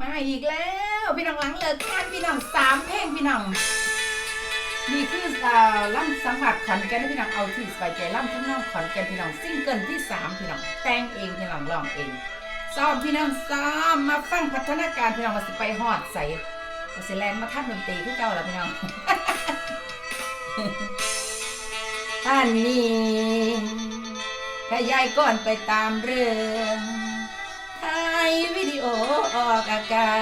มาอีกแล้วพี่น้องหลังเลิกงานพี่น้องสามเพลงพี่น้องนี่คืออล่ำสังหวัดขอนแก่นพี่น้องเอาที่สบายใจล่ำทั้งน้องขอนแก่นพี่น้องซิงเกิลที่สามพี่น้องแต่งเองพี่น้องร้องเองซ้อมพี่น้องซ้อมมาฟังพัฒนาการพี่น้องมาสิไปฮอดใส่มาสิแลนมาท่านดนตรีคือเก่าแล้วพี่น้องท่านนี้ขยายก่อนไปตามเรื่อง วิดีโอออกอากา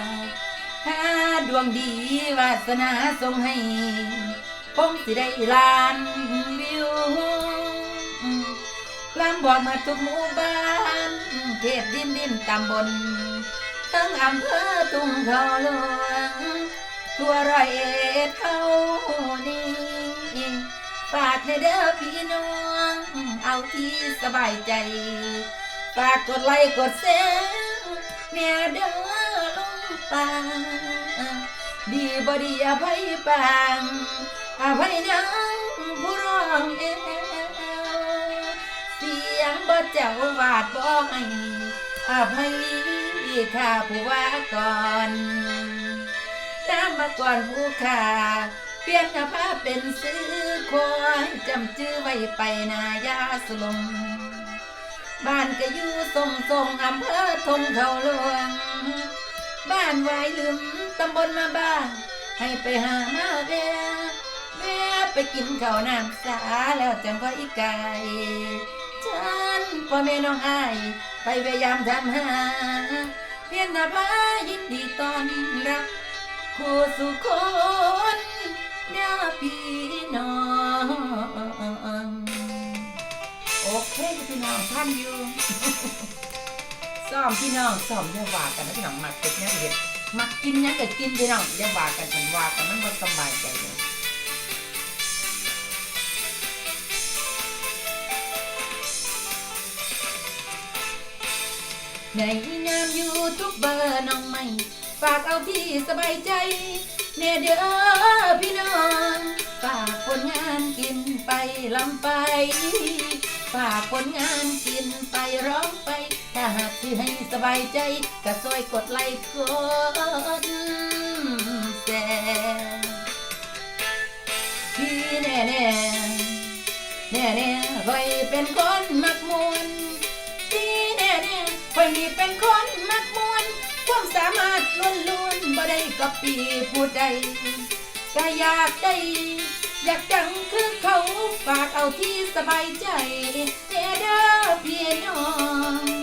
ศถ้าดวงดีวาสนาทรงให้คงสิได้ล้านวิวลำบอกมาทุกหมู่บ้านเทพดินดินตำบลทั้งอำเภอตุงเขาหลวง ทั่วร้อยเอ็ดเท่านี้ฝากในเด้อพี่น้อง เอาที่สบายใจ ฝากกดไลค์กดแชร์เนี่ยเด้อลุงป่าดีบดีอภัยปางอภัยนังผู้ร้องเอวเสียงบ่เจ้าวาดบ่ให้อภัยข้าผู้ว่าก่อนน้ำมาก่อนผู้ขาเปลี่ยนภาพเป็นซื้อควายจำชื่อไว้ไปนายาสลม บ้านก็อยู่ทรงทรงอำเภอทงเขาหลวง บ้านไว้ลืมตำบลมาบ้าให้ไปหามาแวะแวะไปกินข้าวน้ำสาแล้วจังก็อีกไก่ฉันพ่อแม่น้องอาย ไปพยายามทำหา เพียนน้าพายินดีตอนรับคู่สุคนเด้อพี่น้อง โอเคพี่น้องท่านอยู่ซ้อมพี่น้องซ้อมอย่าว่ากันนะพี่น้องมักเป็ดเนี่ยเห็ดมักกินเนี่ยก็กินพี่น้องอย่าว่ากันฉันว่ากันมันบ่สบายใจเลยในนามยูทูบเบอร์น้องใหม่ ฝากเอาที่สบายใจเนเด้อพี่น้อง ฝากผลงานกินไปลำไป ฝากผลงานกินไปร้องไป ถ้าหากที่ให้สบายใจก็ช่วยกดไลค์กดแชร์ที่แน่แน่แน่แน่คอยเป็นคนมักมวนที่แน่แน่คอยนี่เป็นคนมักมวนความสามารถล้วนๆบ่ได้ก็ปีผู้ใดก็อยากได้ อยากดังคือเขาฝากเอาที่สบายใจเด้อเพี่น้อง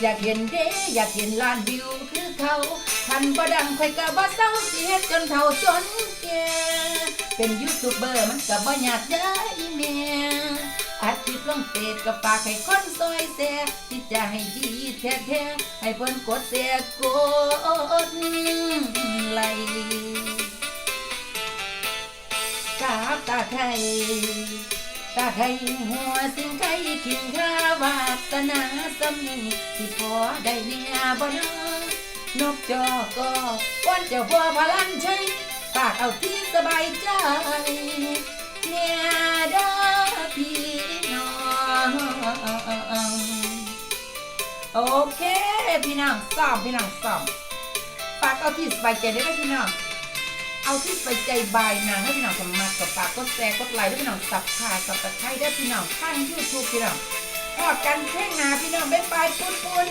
อยากเห็นเด้อยากเห็นล้านวิวคือเขาทันบ่ดังค่อยก็บ่เศร้าเสียจนเท่าจนแก่เป็นยูทูบเบอร์มันก็บ่ยากเด้ออีแม่อัดคลิปลงเฟซก็ฝากให้คนซอยแซ่ที่จะให้ดีแท้ๆให้เพิ่นกดแซ่กด ตาไทยตาไทยหัวสิงไทยขิงข้าวาสนาสมีที่พอได้เนี่ยบ่นอนกจอก็วันเจ้าพ่อพลันใช้ฝากเอาที่สบายใจเนี่ยเด้อพี่น้องโอเค พี่น้องซ้อมพี่น้องซ้อมฝากเอาที่สบายใจได้ไหมพี่น้อง เอาที่ไปใจบายนางให้พี่น้องสมัครกับปากกดแชร์กดไลค์ให้พี่น้องสับขาสับตะไคร้ได้พี่น้องข้างยูทูบพี่น้องพอดกันเพ่งนาพี่น้องบ๊ายบายปุ้นปุ้น